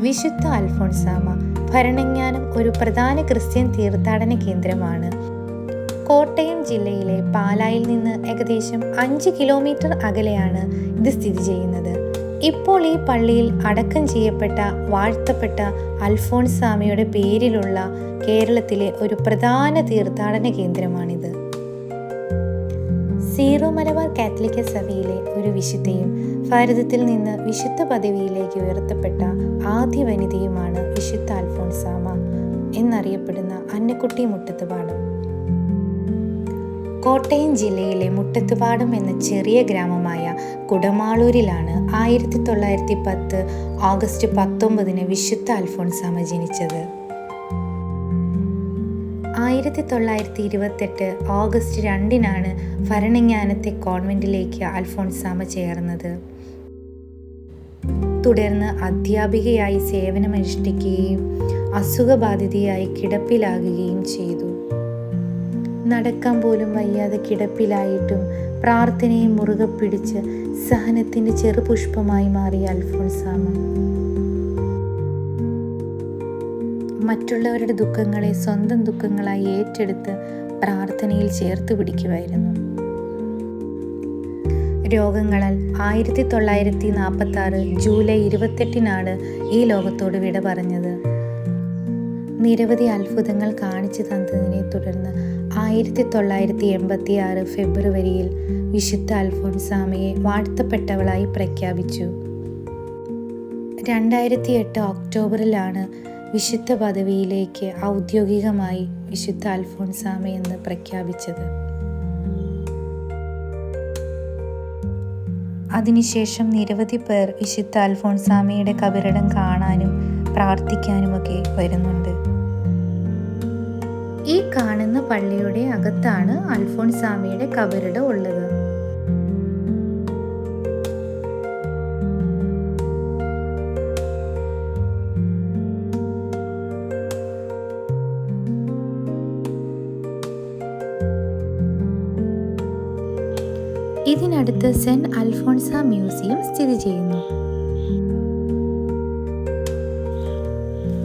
വിശുദ്ധ അൽഫോൺസാമ ഭരണജ്ഞാനം ഒരു പ്രധാന ക്രിസ്ത്യൻ തീർത്ഥാടന കേന്ദ്രമാണ്. കോട്ടയം ജില്ലയിലെ പാലായിൽ നിന്ന് ഏകദേശം അഞ്ച് കിലോമീറ്റർ അകലെയാണ് ഇത് സ്ഥിതി ചെയ്യുന്നത്. ഇപ്പോൾ ഈ പള്ളിയിൽ അടക്കം ചെയ്യപ്പെട്ട വാഴ്ത്തപ്പെട്ട അൽഫോൺസാമയുടെ പേരിലുള്ള കേരളത്തിലെ ഒരു പ്രധാന തീർത്ഥാടന കേന്ദ്രമാണിത്. സീറോ മലബാർ കാത്തലിക്ക സഭയിലെ ഒരു വിശുദ്ധയും ഭാരതത്തിൽ നിന്ന് വിശുദ്ധ പദവിയിലേക്ക് ഉയർത്തപ്പെട്ട ആദ്യ വനിതയുമാണ് വിശുദ്ധ അൽഫോൺസാമ എന്നറിയപ്പെടുന്ന അന്നക്കുട്ടി മുട്ടത്തുപാടം. കോട്ടയം ജില്ലയിലെ മുട്ടത്തുപാടം എന്ന ചെറിയ ഗ്രാമമായ കുടമാളൂരിലാണ് ആയിരത്തി തൊള്ളായിരത്തി പത്ത് ഓഗസ്റ്റ് പത്തൊമ്പതിന് വിശുദ്ധ അൽഫോൺസാമ ജനിച്ചത്. ആയിരത്തി തൊള്ളായിരത്തി ഇരുപത്തെട്ട് ഓഗസ്റ്റ് രണ്ടിനാണ് ഭരണജ്ഞാനത്തെ കോൺവെന്റിലേക്ക് അൽഫോൺസാമ ചേർന്നത്. തുടർന്ന് അധ്യാപികയായി സേവനമനുഷ്ഠിക്കുകയും അസുഖബാധിതയായി കിടപ്പിലാകുകയും ചെയ്തു. നടക്കാൻ പോലും വയ്യാതെ കിടപ്പിലായിട്ടും പ്രാർത്ഥനയെ മുറുകെ പിടിച്ച് സഹനത്തിന്റെ ചെറുപുഷ്പമായി മാറിയ അൽഫോൺസാമ. മറ്റുള്ളവരുടെ ദുഃഖങ്ങളെ സ്വന്തം ദുഃഖങ്ങളായി ഏറ്റെടുത്ത് പ്രാർത്ഥനയിൽ ചേർത്ത് പിടിക്കുമായിരുന്നു. രോഗങ്ങളാൽ ആയിരത്തി തൊള്ളായിരത്തി നാൽപ്പത്തി ആറ് ജൂലൈ ഇരുപത്തെട്ടിനാണ് ഈ ലോകത്തോട് വിട പറഞ്ഞത്. നിരവധി അത്ഭുതങ്ങൾ കാണിച്ചു തന്നതിനെ തുടർന്ന് ആയിരത്തി തൊള്ളായിരത്തി എൺപത്തി ആറ് ഫെബ്രുവരിയിൽ വിശുദ്ധ അൽഫോൺസാമയെ വാഴ്ത്തപ്പെട്ടവളായി പ്രഖ്യാപിച്ചു. രണ്ടായിരത്തി എട്ട് ഒക്ടോബറിലാണ് വിശുദ്ധ പദവിയിലേക്ക് ഔദ്യോഗികമായി വിശുദ്ധ അൽഫോൺസാമ എന്ന് പ്രഖ്യാപിച്ചത്. അതിനുശേഷം നിരവധി പേർ വിശുദ്ധ അൽഫോൺസാമയുടെ കബറിടം കാണാനും പ്രാർത്ഥിക്കാനുമൊക്കെ വരുന്നുണ്ട്. ഈ കാണുന്ന പള്ളിയുടെ അകത്താണ് അൽഫോൺസാമയുടെ കബറിടം ഉള്ളത്. ഇതിനടുത്ത് സെന്റ് അൽഫോൺസ മ്യൂസിയം സ്ഥിതി ചെയ്യുന്നു.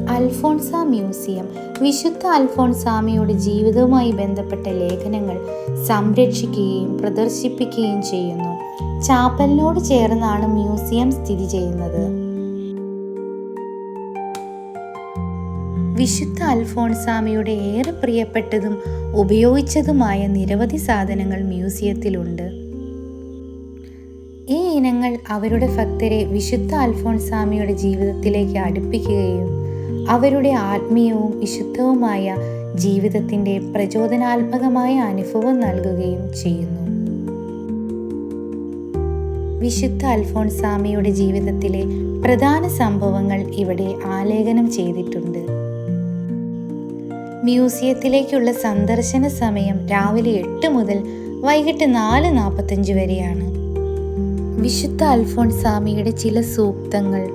അൽഫോൺസ മ്യൂസിയം വിശുദ്ധ അൽഫോൺസാമയുടെ ജീവിതവുമായി ബന്ധപ്പെട്ട ലേഖനങ്ങൾ സംരക്ഷിക്കുകയും പ്രദർശിപ്പിക്കുകയും ചെയ്യുന്നു. ചാപ്പലിനോട് ചേർന്നാണ് മ്യൂസിയം സ്ഥിതി ചെയ്യുന്നത്. വിശുദ്ധ അൽഫോൺസാമയുടെ ഏറെ പ്രിയപ്പെട്ടതും ഉപയോഗിച്ചതുമായ നിരവധി സാധനങ്ങൾ മ്യൂസിയത്തിലുണ്ട്. ഈ ഇനങ്ങൾ അവരുടെ ഭക്തരെ വിശുദ്ധ അൽഫോൺസാമിയുടെ ജീവിതത്തിലേക്ക് അടുപ്പിക്കുകയും അവരുടെ ആത്മീയവും വിശുദ്ധവുമായ ജീവിതത്തിന്റെ പ്രചോദനാത്മകമായ അനുഭവം നൽകുകയും ചെയ്യുന്നു. വിശുദ്ധ അൽഫോൺസാമിയുടെ ജീവിതത്തിലെ പ്രധാന സംഭവങ്ങൾ ഇവിടെ ആലേഖനം ചെയ്തിട്ടുണ്ട്. മ്യൂസിയത്തിലേക്കുള്ള സന്ദർശന സമയം രാവിലെ എട്ട് മുതൽ വൈകിട്ട് നാല് നാൽപ്പത്തഞ്ച് വരെയാണ്. വിശുദ്ധ അൽഫോൺസാമിയുടെ ചില സൂക്തങ്ങൾ.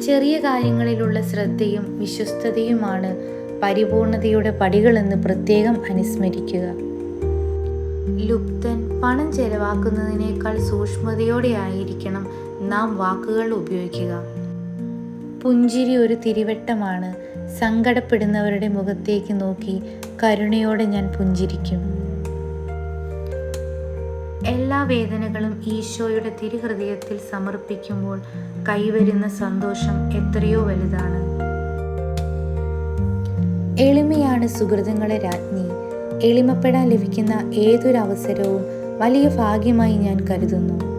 ചെറിയ കാര്യങ്ങളിലുള്ള ശ്രദ്ധയും വിശ്വസ്തതയുമാണ് പരിപൂർണതയുടെ പടികളെന്ന് പ്രത്യേകം അനുസ്മരിക്കുക. ലുപ്തൻ പണം ചെലവാക്കുന്നതിനേക്കാൾ സൂക്ഷ്മതയോടെ ആയിരിക്കണം നാം വാക്കുകൾ ഉപയോഗിക്കുക. പുഞ്ചിരി ഒരു തിരിവട്ടമാണ്. സങ്കടപ്പെടുന്നവരുടെ മുഖത്തേക്ക് നോക്കി കരുണയോടെ ഞാൻ പുഞ്ചിരിക്കും. എല്ലാ വേദനകളും ഈശോയുടെ തിരുഹൃദയത്തിൽ സമർപ്പിക്കുമ്പോൾ കൈവരുന്ന സന്തോഷം എത്രയോ വലുതാണ്. എളിമയാണ് സുഹൃതങ്ങളെ രാജ്ഞി. എളിമപ്പെടാൻ ലഭിക്കുന്ന ഏതൊരു അവസരവും വലിയ ഭാഗ്യമായി ഞാൻ കരുതുന്നു.